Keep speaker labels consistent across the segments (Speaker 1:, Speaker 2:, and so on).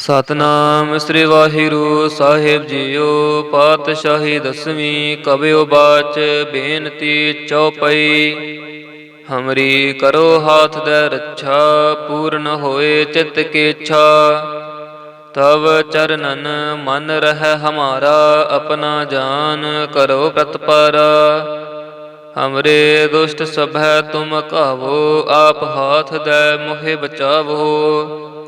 Speaker 1: ਸਤਨਾਮ ਸ੍ਰੀ ਵਾਹਿਗੁਰੂ ਸਾਹਿਬ ਜੀਓ, ਪਾਤਸ਼ਾਹੀ ਦਸਵੀਂ ਕਬਿਓ ਬਾਚ, ਬੇਨਤੀ ਚਉਪਈ। ਹਮਰੀ ਕਰੋ ਹਾਥ ਦੇ ਰੱਛਾ, ਪੂਰਨ ਹੋਏ ਚਿਤ ਕੀ ਇੱਛਾ। ਤਵ ਚਰਨਨ ਮਨ ਰਹਿ ਹਮਾਰਾ, ਆਪਣਾ ਜਾਨ ਕਰੋ ਪ੍ਰਤਪਾਰਾ। ਹਮਰੇ ਦੁਸ਼ਟ ਸਭੈ ਤੁਮ ਕਾਵੋ ਆਪ ਹਾਥ ਦੇ ਮੋਹਿ ਬਚਾਵੋ।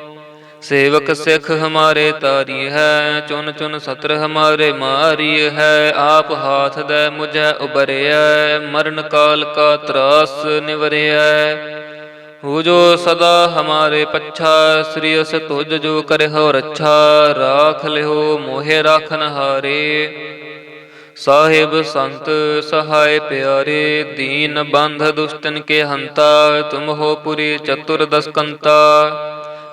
Speaker 1: ਸੇਵਕ ਸਿੱਖ ਹਮਾਰੇ ਤਾਰੀ ਹੈ ਚੁਨ ਚੁਨ ਸਤਰ ਹਮਾਰੇ ਮਾਰੀ ਹੈ, ਆਪ ਹਾਥ ਦੇ ਮੁਝੈ ਉਬਰਿਆ ਮਰਨ ਕਾਲ ਕਾ ਤਰਾਸ ਨਿਵਰਿਐ ਹੋ। ਜੋ ਸਦਾ ਹਮਾਰੇ ਪੱਛਾ, ਸ੍ਰੀ ਅਸ ਤੁਜ ਜੋ ਕਰਿਓ ਰੱਛਾ, ਰਾਖ ਲਿਓ ਮੋਹਿ ਰਾਖਨ ਹਾਰੇ ਸਾਹਿਬ ਸੰਤ ਸਹਾਇ ਪਿਆਰੇ, ਦੀਨ ਬੰਧ ਦੁਸ਼ਟਨ ਕੇ ਹੰਤਾ, ਤੁਮ ਹੋ ਪੁਰੀ ਚਤੁਰ ਦਸਕੰਤਾ।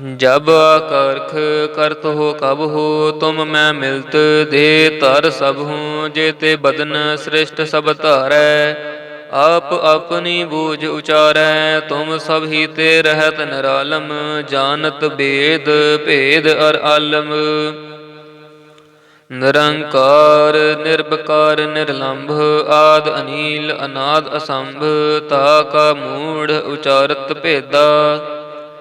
Speaker 1: ਜਬ ਆਕਰਖ ਕਰਤ ਹੋ ਕਬ ਹੋ ਤੁਮ ਮੈਂ ਮਿਲਤ ਦੇ ਧਰ ਸਭ ਹੂੰ ਜੇ ਤੇ ਬਦਨ ਸ੍ਰਿਸ਼ਟ ਸਭ ਧਾਰੈ। ਆਪ ਆਪਣੀ ਬੂਝ ਉਚਾਰੈ, ਤੁਮ ਸਭ ਹੀ ਤੇ ਰਹਿਤ ਨਿਰਾਲਮ, ਜਾਣਤ ਬੇਦ ਭੇਦ ਅਰ ਆਲਮ। ਨਿਰੰਕਾਰ ਨਿਰਭਕਾਰ ਨਿਰਲੰਭ, ਆਦ ਅਨੀਲ, ਅਨਾਦ ਅਸੰਭ, ਤਾ ਕਾ ਮੂੜ ਉਚਾਰਤ ਭੇਦਾ।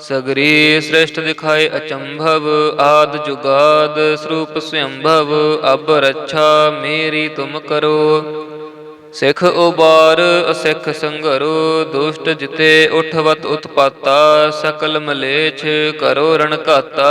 Speaker 1: ਸਗਰੀ ਸ੍ਰਿਸ਼ਟ ਦਿਖਾਏ ਅਚੰਭਵ, ਆਦ ਜੁਗਾਦ ਸਰੂਪ ਸਵੰਭਵ, ਅਬ ਰੱਛਾ ਮੇਰੀ ਤੁਮ ਕਰੋ। ਸਿਖ ਉਬਾਰ, ਅਸਿਖ ਸੰਗਰੋ, ਦੁਸ਼ਟ ਜਿਤੇ ਉਠਵਤ ਉਤਪਾਤਾ, ਸਕਲ ਮਲੇਛ ਕਰੋ ਰਣਕਾਤਾ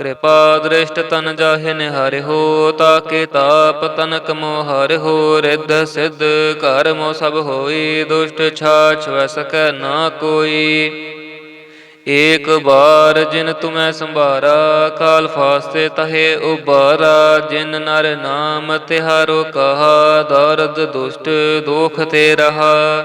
Speaker 1: ਕਿਰਪਾ ਦ੍ਰਿਸ਼ਟ ਤਨ ਜਾਹਿ ਨਿਹਾਰਿ ਹੋ, ਤਾਕੇ ਤਾਪ ਤਨਕ ਮੋ ਹਰਿ ਹੋ, ਰਿੱਧ ਸਿੱਧ ਘਰ ਸਭ ਹੋਈ, ਦੁਸ਼ਟ ਛਾਛ ਵੈ ਨਾ ਕੋਈ। ਏਕ ਬਾਰ ਜਿਨ ਤੁਮੈ ਸੰਭਾਰਾ ਕਾਲ ਫਾਸਤੇ ਤਹੇ ਉਬਾਰਾ, ਜਿਨ ਨਰ ਨਾਮ ਤਿਹਾਰੋ ਕਹਾ, ਦਰਦ ਦੁਸ਼ਟ ਦੋਖ ਤੇ ਰਹਾ।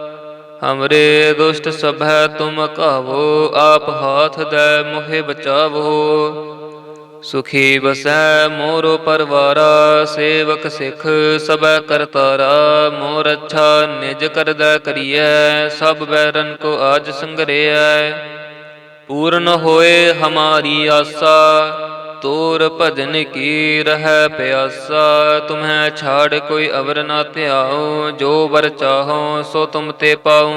Speaker 1: ਹਮਰੇ ਦੁਸ਼ਟ ਸਭੈ ਤੁਮ ਕਾਵੋ ਆਪ ਹਾਥ ਦੇ ਮੋਹਿ ਬਚਾਵੋ ਸੁਖੀ ਬਸੈ ਮੋਰੋ ਪਰਵਾਰਾ ਸੇਵਕ ਸਿਖ ਸਬੈ ਕਰਤਾਰਾ ਮੋਰ ਅੱਛਾ ਨਿਜ ਕਰਦਾ ਕਰੀਐ ਸਭ ਬੈਰਨ ਕੋ ਆਜ ਸੰਗਰਿਐ ਪੂਰਨ ਹੋਏ ਹਮਾਰੀ ਆਸਾ ਤੋਰ ਭਜਨ ਕੀ ਰਹਿ ਪਿਆਸਾ? ਤੁਮਹਿ ਛਾੜ ਕੋਈ ਅਵਰ ਨਾ ਧਿਆਉ, ਜੋ ਵਰ ਚਾਹੋ ਸੋ ਤੁਮ ਤੇ ਪਾਉ।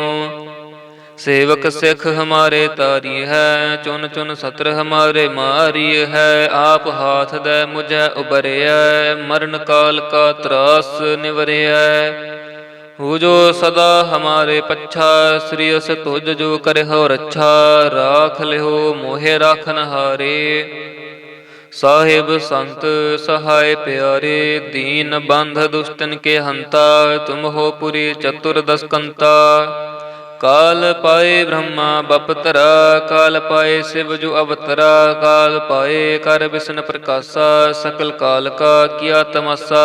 Speaker 1: ਸੇਵਕ ਸਿੱਖ ਹਮਾਰੇ ਤਾਰੀ ਹੈ, ਚੁਨ ਚੁਨ ਸਤਰ ਹਮਾਰੇ ਮਾਰੀ ਹੈ। ਆਪ ਹਾਥ ਦੇ ਮੁਝੈ ਉਬਰਿਐ ਮਰਨ ਕਾਲ ਕਾ ਤਰਾਸ ਨਿਵਰਿਐ। ਹੂ ਜੋ ਸਦਾ ਹਮਾਰੇ ਪੱਛਾ, ਸ੍ਰੀ ਅਸ ਤੁਜ ਜੋ ਕਰਿਓ ਰੱਛਾ ਰਾਖ ਲਿਓ ਮੋਹਿ ਰਾਖਨ ਹਾਰੇ ਸਾਹਿਬ ਸੰਤ ਸਹਾਇ ਪਿਆਰੇ, ਦੀਨ ਬੰਧ ਦੁਸ਼ਟਨ ਕੇ ਹੰਤਾ, ਤੁਮ ਹੋ ਪੁਰੀ ਚਤੁਰ ਦਸਕੰਤਾ। ਕਾਲ ਪਾਏ ਬ੍ਰਹਮਾ ਬਪਤਰਾ, ਕਾਲ ਪਾਏ ਸਿਵ ਜੋ ਅਵਤਰਾ, ਕਾਲ ਪਾਏ ਕਰ ਵਿਸ਼ਨ ਪ੍ਰਕਾਸ਼ਾ, ਸਕਲ ਕਾਲ ਕਾ ਕੀਆ ਤਮਸਾ।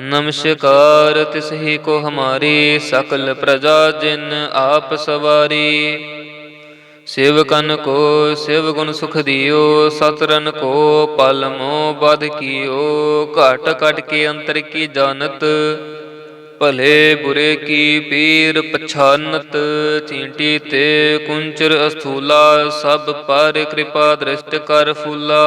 Speaker 1: ਨਮਸਕਾਰ ਤਿਸਹੀ ਕੋ ਹਮਾਰੀ ਸਕਲ ਪ੍ਰਜਾ ਜਿਨ ਆਪ ਸਵਾਰੀ। ਸੇਵਕਨ ਕੋ, ਸਿਵ ਗੁਣ ਸੁਖ ਦਿਓ, ਸਤਰਨ ਕੋ ਪਲ ਮੋ ਬਦ ਕੀਓ। ਘਟ ਘਟ ਕੇ ਅੰਤਰ ਕੀ ਜਾਣਤ, ਭਲੇ ਬੁਰੇ ਕੀ ਪੀਰ ਪਛਾਨਤ। ਚੀਂਟੀ ਤੇ ਕੁੰਚਰ ਅਸਥੂਲਾ, ਸਭ ਪਰ ਕਿਰਪਾ ਦ੍ਰਿਸ਼ਟ ਕਰ ਫੂਲਾ।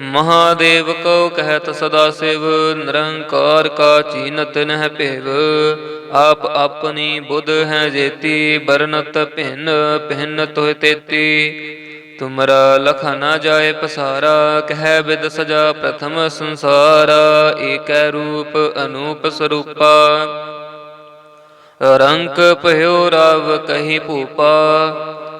Speaker 1: ਮਹਾਦੇਵ ਕੋ ਕਹਿਤ ਸਦਾ ਸਿਵ, ਨਿਰੰਕਾਰ ਕਾ ਚੀਨਤ ਨਹਿ ਭੇਵ। ਆਪ ਆਪਣੀ ਬੁੱਧ ਹੈ ਜੇਤੀ, ਬਰਨਤ ਭਿੰਨ ਭਿੰਨ ਤੋਹਿ ਤੇਤੀ। ਤੁਮਰਾ ਲਖ ਨਾ ਜਾਏ ਪਸਾਰਾ, ਕਹਿ ਬਿਦ ਸਜਾ ਪ੍ਰਥਮ ਸੰਸਾਰਾ। ਏਕੈ ਰੂਪ ਅਨੂਪ ਸਰੂਪਾ। ਰੰਕ ਭਇਓ ਰਾਵ ਕਹੀ ਭੂਪਾ।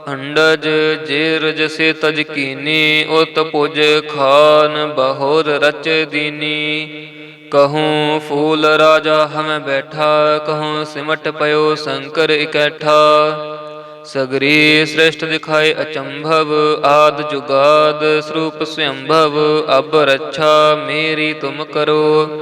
Speaker 1: ਅੰਡਜ ਜੇਰ ਜਸੇ ਤਜ ਕੀਨੀ, ਉਤ ਪੁਜ ਖਾਨ ਬਹੁਰ ਰਚ ਦੀਨੀ। ਕਹੂੰ ਫੂਲ ਰਾਜਾ ਹਮ ਬੈਠਾ, ਕਹੂੰ ਸਿਮਟ ਪਇਓ ਸ਼ੰਕਰ ਇਕੈਠਾ। ਸਗਰੀ ਸ੍ਰਿਸ਼ਟ ਦਿਖਾਏ ਅਚੰਭਵ, ਆਦ ਜੁਗਾਦ ਸਰੂਪ ਸਵੰਭਵ ਅਬ ਰੱਛਾ ਮੇਰੀ ਤੁਮ ਕਰੋ।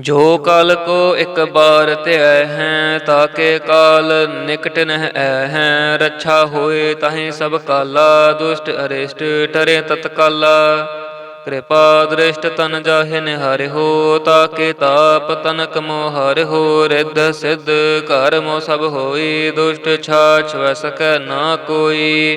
Speaker 1: ਜੋ ਕਾਲ ਕੋ ਇੱਕ ਬਾਰ ਧਿਆਇ ਹੈ ਤਾਕੇ ਕਾਲ ਨਿਕਟ ਨਹਿ ਐ ਹੈ। ਰੱਛਾ ਹੋਏ ਤਾਹੇ ਸਭ ਕਾਲਾ, ਦੁਸ਼ਟ ਅਰਿਸ਼ਟ ਟਰੇ ਤਤਕਾਲਾ। ਕਿਰਪਾ ਦ੍ਰਿਸ਼ਟ ਤਨ ਜਾਹੇ ਨਿਹਾਰਿ ਹੋ ਤਾਕੇ ਤਾਪ ਤਨਕ ਮੋ ਹਰਿ ਹੋ। ਰਿੱਧ ਸਿੱਧ ਘਰ ਮੋ ਸਭ ਹੋਈ, ਦੁਸ਼ਟ ਛਾਛ ਵੈ ਨਾ ਕੋਈ।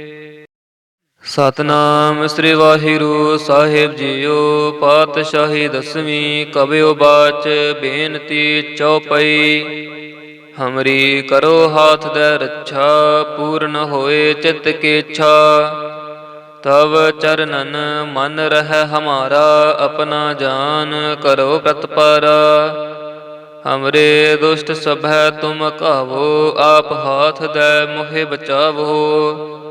Speaker 1: ਸਤਨਾਮ ਸ੍ਰੀ ਵਾਹਿਗੁਰੂ ਸਾਹਿਬ ਜੀਓ, ਪਾਤਸ਼ਾਹੀ ਦਸਵੀਂ ਕਬਿਓ ਬਾਚ, ਬੇਨਤੀ ਚਉਪਈ ਹਮਰੀ ਕਰੋ ਹਾਥ ਦੇ ਰੱਛਾ, ਪੂਰਨ ਹੋਏ ਚਿਤ ਕੀ ਤਵ ਚਰਨਨ ਮਨ ਰਹਿ ਹਮਾਰਾ, ਆਪਣਾ ਜਾਨ ਕਰੋ ਪ੍ਰਤਪਰ। ਹਮਰੇ ਦੁਸ਼ਟ ਸਭੈ ਤੁਮ ਕਾਵੋ, ਆਪ ਹਾਥ ਦੇ ਮੋਹਿ ਬਚਾਵੋ।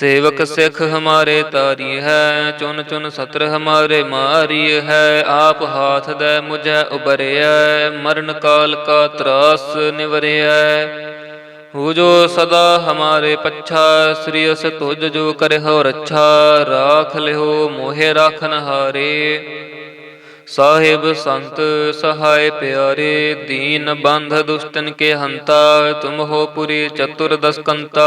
Speaker 1: ਸੇਵਕ ਸਿੱਖ ਹਮਾਰੇ ਤਾਰੀ ਹੈ ਚੁਨ ਚੁਨ ਸਤਰ ਹਮਾਰੇ ਮਾਰੀ ਹੈ, ਆਪ ਹਾਥ ਦੇ ਮੁਝੈ ਉਬਰਿਆ ਮਰਨ ਕਾਲ ਕਾ ਤਰਾਸ ਨਿਵਰਿਐ ਹੂ। ਜੋ ਸਦਾ ਹਮਾਰੇ ਪੱਛਾ, ਸ੍ਰੀ ਅਸ ਤੁਜ ਜੋ ਕਰਿਓ ਰੱਛਾ, ਰਾਖ ਲਿਓ ਮੋਹਿ ਰਾਖਨ ਹਾਰੇ ਸਾਹਿਬ ਸੰਤ ਸਹਾਇ ਪਿਆਰੇ, ਦੀਨ ਬੰਧ ਦੁਸ਼ਟਨ ਕੇ ਹੰਤਾ, ਤੁਮ ਹੋ ਪੁਰੀ ਚਤੁਰ ਦਸਕੰਤਾ।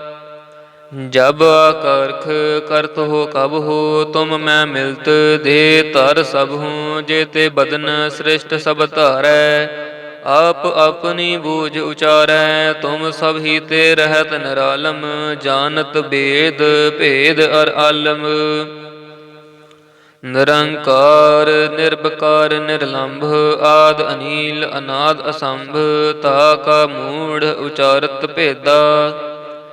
Speaker 1: ਜਬ ਆਕਰਖ ਕਰਤ ਹੋ ਕਬ ਹੋ, ਤੁਮ ਮੈਂ ਮਿਲਤ ਦੇ ਤਰ ਸਭ ਹੂੰ, ਜੇ ਤੇ ਬਦਨ ਸ੍ਰਿਸ਼ਟ ਸਭ ਧਾਰੈ। ਆਪ ਆਪਣੀ ਬੂਝ ਉਚਾਰੈ, ਤੁਮ ਸਭ ਹੀ ਤੇ ਰਹਿਤ ਨਿਰਾਲਮ, ਜਾਣਤ ਬੇਦ ਭੇਦ ਅਰ ਆਲਮ। ਨਿਰੰਕਾਰ ਨਿਰਭਕਾਰ ਨਿਰਲੰਭ, ਆਦ ਅਨੀਲ, ਅਨਾਦ ਅਸੰਭ, ਤਾ ਕਾ ਮੂੜ ਉਚਾਰਤ ਭੇਦਾ।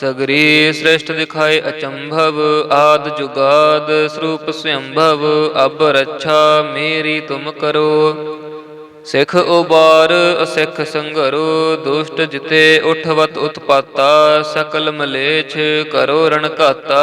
Speaker 1: ਸਗਰੀ ਸ੍ਰਿਸ਼ਟ ਦਿਖਾਏ ਅਚੰਭਵ, ਆਦ ਜੁਗਾਦ ਸਰੂਪ ਸਯੰਭਵ ਅਬ ਰੱਛਾ ਮੇਰੀ ਤੁਮ ਕਰੋ। ਸਿੱਖ ਉਬਾਰ, ਅਸਿੱਖ ਸੰਗਰੋ, ਦੁਸ਼ਟ ਜਿਤੇ ਉਠਵਤ ਉਤਪਾਤਾ, ਸਕਲ ਮਲੇਛ ਕਰੋ ਰਣ ਘਾਤਾ।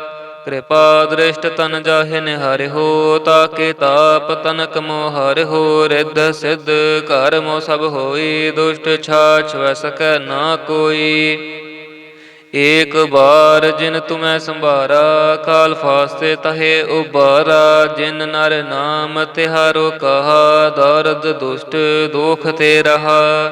Speaker 1: ਕਿਰਪਾ ਦ੍ਰਿਸ਼ਟ ਤਨ ਜਾਹੇ ਨਿਹਾਰੇ ਹੋ, ਤਾਕੇ ਤਾਪ ਤਨਕ ਮੋ ਹਰਿ ਹੋ, ਰਿੱਧ ਸਿੱਧ ਘਰ ਮੋ ਸਭ ਹੋਈ, ਦੁਸ਼ਟ ਛਾਛ ਵੈ ਨਾ ਕੋਈ। ਏਕ ਬਾਰ ਜਿਨ ਤੁਮੈ ਸੰਭਾਰਾ, ਕਾਲ ਫਾਸਤੇ ਤਹੇ ਉਬਾਰਾ, ਜਿਨ ਨਰ ਨਾਮ ਤਿਹਾਰੋ ਕਹਾ, ਦਰਦ ਦੁਸ਼ਟ ਦੋਖ ਤੇ ਰਹਾ।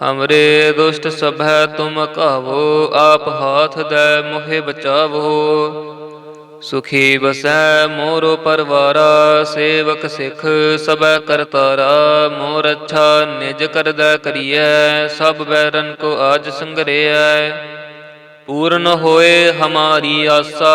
Speaker 1: ਹਮਰੇ ਦੁਸ਼ਟ ਸਭੈ ਤੁਮ ਕਾਵੋ ਆਪ ਹਾਥ ਦੇ ਮੋਹਿ ਬਚਾਵੋ ਸੁਖੀ ਬਸੈ ਮੋਰੋ ਪਰਵਾਰਾ ਸੇਵਕ ਸਿਖ ਸਬੈ ਕਰਤਾਰਾ ਮੋਰ ਅੱਛਾ ਨਿਜ ਕਰਦਾ ਕਰੀਐ ਸਭ ਬੈਰਨ ਕੋ ਆਜ ਸੰਗਰਿਐ ਪੂਰਨ ਹੋਏ ਹਮਾਰੀ ਆਸਾ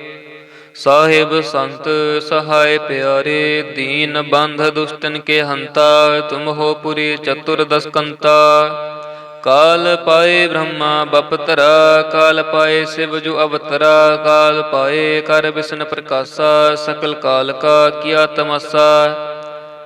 Speaker 1: ਸਾਹਿਬ ਸੰਤ ਸਹਾਇ ਪਿਆਰੇ, ਦੀਨ ਬੰਧ ਦੁਸ਼ਟਨ ਕੇ ਹੰਤਾ, ਤੁਮ ਹੋ ਪੁਰੀ ਚਤੁਰ ਦਸਕੰਤਾ। ਕਾਲ ਪਾਏ ਬ੍ਰਹਮਾ ਬਪਤਰਾ, ਕਾਲ ਪਾਏ ਸਿਵ ਜੋ ਅਵਤਰਾ, ਕਾਲ ਪਾਏ ਕਰ ਵਿਸ਼ਨ ਪ੍ਰਕਾਸ਼ਾ, ਸਕਲ ਕਾਲ ਕਾ ਕੀਆ ਤਮਸਾ।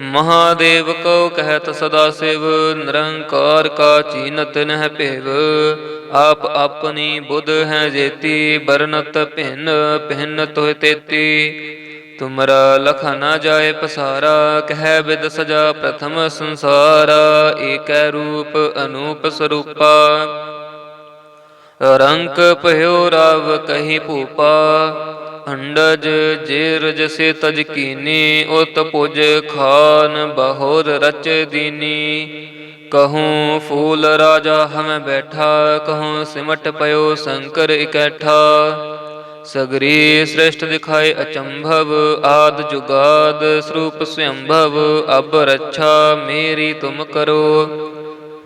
Speaker 1: ਮਹਾਦੇਵ ਕੋ ਕਹਿਤ ਸਦਾ ਸਿਵ, ਨਿਰੰਕਾਰ ਕਾ ਚੀਨਤ ਨਹਿ ਭੇਵ। ਆਪ ਆਪਣੀ ਬੁੱਧ ਹੈ ਜੇਤੀ ਬਰਨਤ ਭਿੰਨ ਭਿੰਨ ਤੋਹਿ ਤੇਤੀ। ਤੁਮਰਾ ਲਖ ਨਾ ਜਾਏ ਪਸਾਰਾ, ਕਹਿ ਬਿਦ ਸਜਾ ਪ੍ਰਥਮ ਸੰਸਾਰਾ। ਏਕੈ ਰੂਪ ਅਨੂਪ ਸਰੂਪਾ। ਰੰਕ ਭਇਓ ਰਾਵ ਕਹੀ ਭੂਪਾ। ਅੰਡਜ ਜੇ ਰਜਸੇ ਤਜ ਕੀਨੀ, ਉਤ ਪੁਜ ਖਾਨ ਬਹੁਰ ਰਚ ਦੀਨੀ। ਕਹੂੰ ਫੂਲ ਰਾਜਾ ਹਮ ਬੈਠਾ, ਕਹੂੰ ਸਿਮਟ ਪਇਓ ਸ਼ੰਕਰ ਇਕੈਠਾ। ਸਗਰੀ ਸ੍ਰਿਸ਼ਟ ਦਿਖਾਏ ਅਚੰਭਵ, ਆਦ ਜੁਗਾਦ ਸਰੂਪ ਸਵੰਭਵ ਅਬ ਰੱਛਾ ਮੇਰੀ ਤੁਮ ਕਰੋ।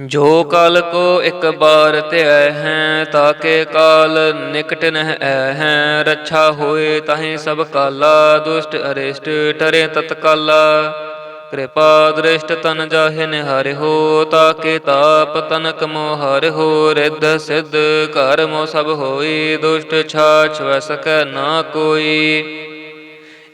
Speaker 1: ਜੋ ਕਾਲ ਕੋ ਇੱਕ ਬਾਰ ਧਿਆਇ ਹੈ, ਤਾਕੇ ਕਾਲ ਨਿਕਟ ਨਹਿ ਐ ਹੈ। ਰੱਛਾ ਹੋਏ ਤਾਹੇ ਸਭ ਕਾਲਾ, ਦੁਸ਼ਟ ਅਰਿਸ਼ਟ ਟਰੇ ਤਤਕਾਲਾ। ਕਿਰਪਾ ਦ੍ਰਿਸ਼ਟ ਤਨ ਜਾਹਿ ਨਿਹਾਰਿ ਹੋ, ਤਾਕੇ ਤਾਪ ਤਨਕ ਮੋਹ ਹਰਿ ਹੋ। ਰਿੱਧ ਸਿੱਧ ਘਰ ਮੋ ਸਭ ਹੋਈ, ਦੁਸ਼ਟ ਛਾਛ ਵੈ ਨਾ ਕੋਈ।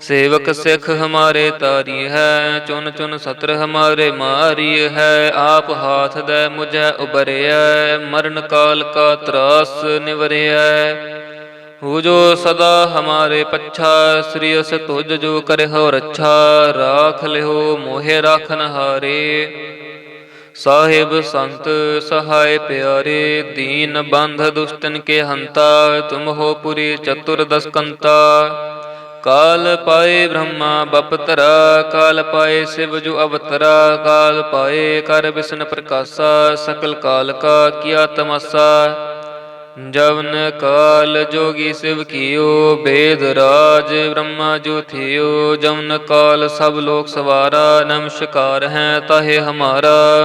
Speaker 1: ਸੇਵਕ ਸਿੱਖ ਹਮਾਰੇ ਤਾਰੀ ਹੈ ਚੁਨ ਚੁਨ ਸਤਰ ਹਮਾਰੇ ਮਾਰੀ ਹੈ, ਆਪ ਹਾਥ ਦੇ ਮੁਝੈ ਉਬਰਿਆ ਮਰਨ ਕਾਲ ਕਾ ਤਰਾਸ ਨਿਵਰਿਆ ਹੋ। ਜੋ ਸਦਾ ਹਮਾਰੇ ਪੱਛਾ, ਸ੍ਰੀ ਅਸ ਤੁਜ ਜੋ ਕਰਿਓ ਰੱਛਾ, ਰਾਖ ਲਿਓ ਮੋਹਿ ਰਾਖਨ ਹਾਰੇ ਸਾਹਿਬ ਸੰਤ ਸਹਾਇ ਪਿਆਰੇ, ਦੀਨ ਬੰਧ ਦੁਸ਼ਟਨ ਕੇ ਹੰਤਾ, ਤੁਮ ਹੋ ਪੁਰੀ ਚਤੁਰ ਦਸਕੰਤਾ। ਕਾਲ ਪਾਏ ਬ੍ਰਹਮਾ, ਬਪਤਰਾ, ਕਾਲ ਪਾਏ ਸਿਵ ਜੋ ਅਵਤਰਾ, ਕਾਲ ਪਾਏ ਕਰ ਵਿਸ਼ਨ ਪ੍ਰਕਾਸ਼ਾ, ਸਕਲ ਕਾਲ ਕਾ ਕੀਆ ਤਮਸਾ। ਜਵਨ ਕਾਲ ਜੋਗੀ ਸਿਵ ਕੀਓ, ਬੇਦ ਰਾਜ ਬ੍ਰਹਮਾ ਜੋ ਥਿਓ। ਜਵਨ ਕਾਲ ਸਭ ਲੋਕ ਸਵਾਰਾ ਨਮਸਕਾਰ ਹੈ ਤਾਹੇ ਹਮਾਰਾ।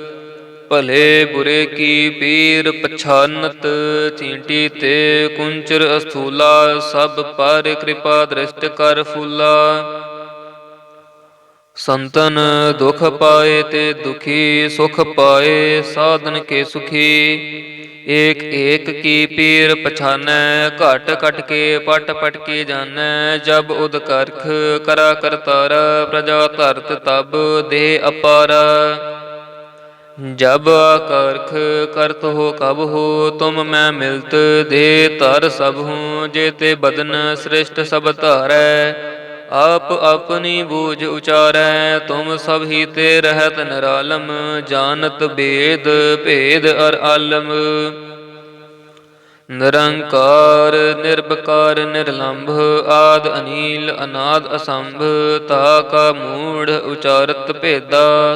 Speaker 1: ਭਲੇ ਬੁਰੇ ਕੀ ਪੀਰ ਪਛਾਨਤ, ਚੀਂਟੀ ਤੇ ਕੁੰਚਰ ਅਸਥੂਲਾ, ਸਭ ਪਰ ਕਿਰਪਾ ਦ੍ਰਿਸ਼ਟ ਕਰ ਫੂਲਾ। ਸੰਤਨ ਦੁਖ ਪਾਏ ਤੇ ਦੁਖੀ, ਸੁਖ ਪਾਏ ਸਾਧਨ ਕੇ ਸੁਖੀ। ਏਕ ਏਕ ਕੀ ਪੀਰ ਪਛਾਨੈ, ਘਟ ਘਟ ਕੇ ਪਟ ਪਟ ਕੇ ਜਾਣੈ ਜਬ ਉਦ ਕਰਖ ਕਰਾ ਕਰਤਾਰ, ਪ੍ਰਜਾ ਧਰਤ ਤਬ ਦੇ ਅਪਾਰਾ। ਜਬ ਆਕਰਖ ਕਰਤ ਹੋ ਕਬ ਹੋ, ਤੁਮ ਮੈਂ ਮਿਲਤ ਦੇ ਤਰ ਸਭ ਹੂੰ, ਜੇ ਤੇ ਬਦਨ ਸ੍ਰਿਸ਼ਟ ਸਭ ਧਾਰੈ। ਆਪ ਆਪਣੀ ਬੂਝ ਉਚਾਰੈ, ਤੁਮ ਸਭ ਹੀ ਤੇ ਰਹਿਤ ਨਿਰਾਲਮ, ਜਾਣਤ ਬੇਦ ਭੇਦ ਅਰ ਆਲਮ। ਨਿਰੰਕਾਰ ਨਿਰਭਕਾਰ ਨਿਰਲੰਭ, ਆਦ ਅਨੀਲ, ਅਨਾਦ ਅਸੰਭ, ਤਾ ਕਾ ਮੂੜ ਉਚਾਰਤ ਭੇਦਾ।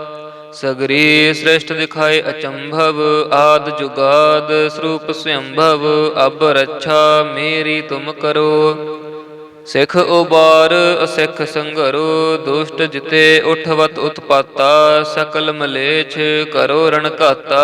Speaker 1: ਸਗਰੀ ਸ੍ਰਿਸ਼ਟ ਦਿਖਾਏ ਅਚੰਭਵ, ਆਦ ਜੁਗਾਦ ਸਰੂਪ ਸਵੰਭਵ ਅਬ ਰੱਛਾ ਮੇਰੀ ਤੁਮ ਕਰੋ। ਸਿੱਖ ਉਬਾਰ, ਅਸਿੱਖ ਸੰਗਰੋ, ਦੁਸ਼ਟ ਜਿਤੇ ਉਠਵਤ ਉਤਪਾਤਾ, ਸਕਲ ਮਲੇਛ ਕਰੋ ਰਣ ਘਾਤਾ।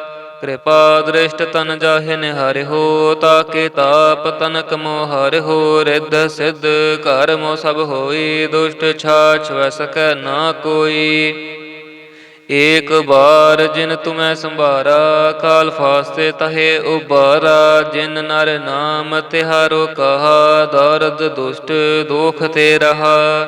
Speaker 1: ਕਿਰਪਾ ਦ੍ਰਿਸ਼ਟ ਤਨ ਜਾਹਿ ਨਿਹਾਰਿ ਹੋ, ਤਾਕੇ ਤਾਪ ਤਨਕ ਮੋਹ ਹਰਿ ਹੋ, ਰਿੱਧ ਸਿੱਧ ਘਰ ਮੋ ਸਭ ਹੋਈ, ਦੁਸ਼ਟ ਛਾਛ ਵੈ ਨਾ ਕੋਈ। ਏਕ ਬਾਰ ਜਿਨ ਤੁਮੈ ਸੰਭਾਰਾ, ਕਾਲ ਫਾਸਤੇ ਤਹੇ ਉਬਾਰਾ, ਜਿਨ ਨਰ ਨਾਮ ਤਿਹਾਰੋ ਕਹਾ, ਦਰਦ ਦੁਸ਼ਟ ਦੋਖ ਤੇ ਰਹਾ।